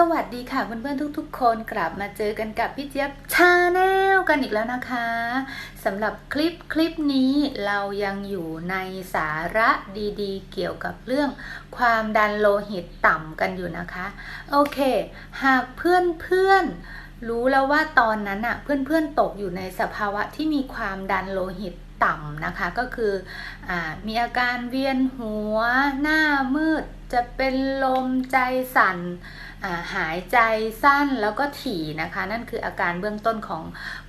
สวัสดีค่ะเพื่อนๆทุกๆ คนกลับมาเจอกันกับพี่เจี๊ยบชาแนลกันอีกแล้วนะคะสำหรับคลิปคลิปนี้เรายังอยู่ในสาระดีๆ เกี่ยวกับเรื่องความดันโลหิตต่ำกันอยู่นะคะ โอเค หากเพื่อนๆรู้แล้วว่าตอนนั้นอะเพื่อนๆตกอยู่ในสภาวะที่มีความดันโลหิต ต่ำนะคะก็คืออมีอาการเวียนหัว หน้ามืด จะเป็นลมใจสั่นอ่าหายใจสั้นแล้วก็ถี่นะคะ นั่นคืออาการเบื้องต้นของ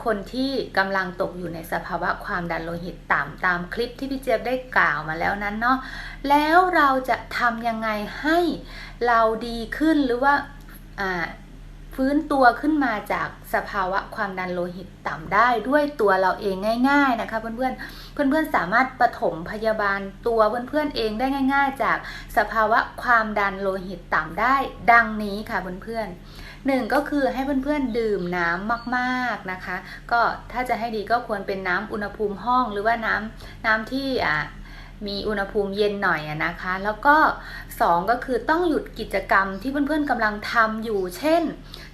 คนที่กำลังตกอยู่ในสภาวะความดันโลหิตต่ำตามคลิปที่พี่เจี๊ยบได้กล่าวมาแล้วนั้นเนาะแล้วเราจะทำยังไงให้เราดีขึ้นหรือว่า ฟื้นตัวขึ้นมาจากสภาวะความดันโลหิตต่ำได้ด้วยตัวเราเองง่าย ๆนะคะ เพื่อนๆเพื่อนๆสามารถปฐมพยาบาลตัวเพื่อนๆเองได้ง่าย ๆ จากสภาวะความดันโลหิตต่ำได้ ดังนี้ค่ะเพื่อนๆหนึ่งก็คือให้เพื่อนๆดื่มน้ำมากๆนะคะ ก็ถ้าจะให้ดีก็ควรเป็นน้ำอุณหภูมิห้องหรือว่าน้ำน้ำที่อ่ามีอุณหภูมิเย็นหน่อยอะนะคะ แล้วก็สองก็คือต้องหยุดกิจกรรมที่เพื่อนๆกำลังทำอยู่ เช่น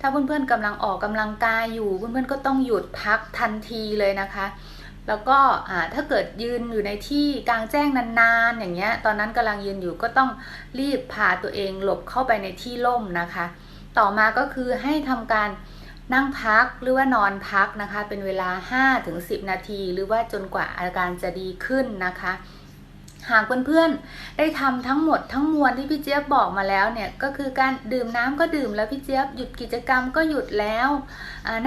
ถ้าเพื่อนๆกำลังออกกำลังกายอยู่ เพื่อนๆก็ต้องหยุดพักทันทีเลยนะคะ แล้วก็ถ้าเกิดยืนอยู่ในที่กลางแจ้งนานๆ อย่างเงี้ย ตอนนั้นกำลังยืนอยู่ก็ต้องรีบพาตัวเองหลบเข้าไปในที่ร่มนะคะ ต่อมาก็คือให้ทำการนั่งพักหรือว่านอนพักนะคะ เป็นเวลา 5-10 นาที หรือว่าจนกว่าอาการจะดีขึ้นนะคะ หากเพื่อนๆได้ทำทั้งหมดทั้งมวลที่พี่เจี๊ยบบอกมาแล้วเนี่ยก็คือการดื่มน้ำก็ดื่มแล้วพี่เจี๊ยบหยุดกิจกรรมก็หยุดแล้ว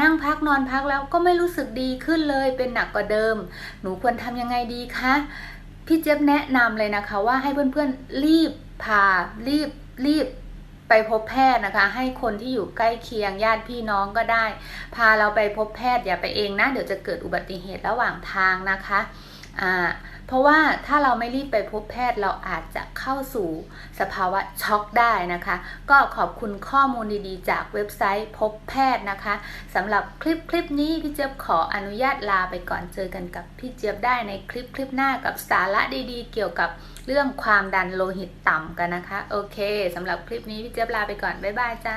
นั่งพักนอนพักแล้วก็ไม่รู้สึกดีขึ้นเลยเป็นหนักกว่าเดิม หนูควรทำยังไงดีคะพี่เจี๊ยบแนะนำเลยนะคะว่าให้เพื่อนๆรีบพารีบรีบไปพบแพทย์นะคะ ให้คนที่อยู่ใกล้เคียงญาติพี่น้องก็ได้ พาเราไปพบแพทย์อย่าไปเองนะ เดี๋ยวจะเกิดอุบัติเหตุระหว่างทางนะคะ อ่าเพราะว่าถ้าเราไม่รีบไปพบแพทย์เราอาจจะเข้าสู่สภาวะช็อกได้นะคะ ก็ขอบคุณข้อมูลดีๆ จากเว็บไซต์พบแพทย์นะคะสำหรับคลิปคลิปนี้พี่เจี๊ยบขออนุญาตลาไปก่อนเจอกันกับพี่เจี๊ยบได้ในคลิปคลิปหน้ากับสาระดีๆ เกี่ยวกับเรื่องความดันโลหิตต่ำกันนะคะ โอเคสำหรับคลิปนี้พี่เจี๊ยบลาไปก่อนบ๊ายบายจ้า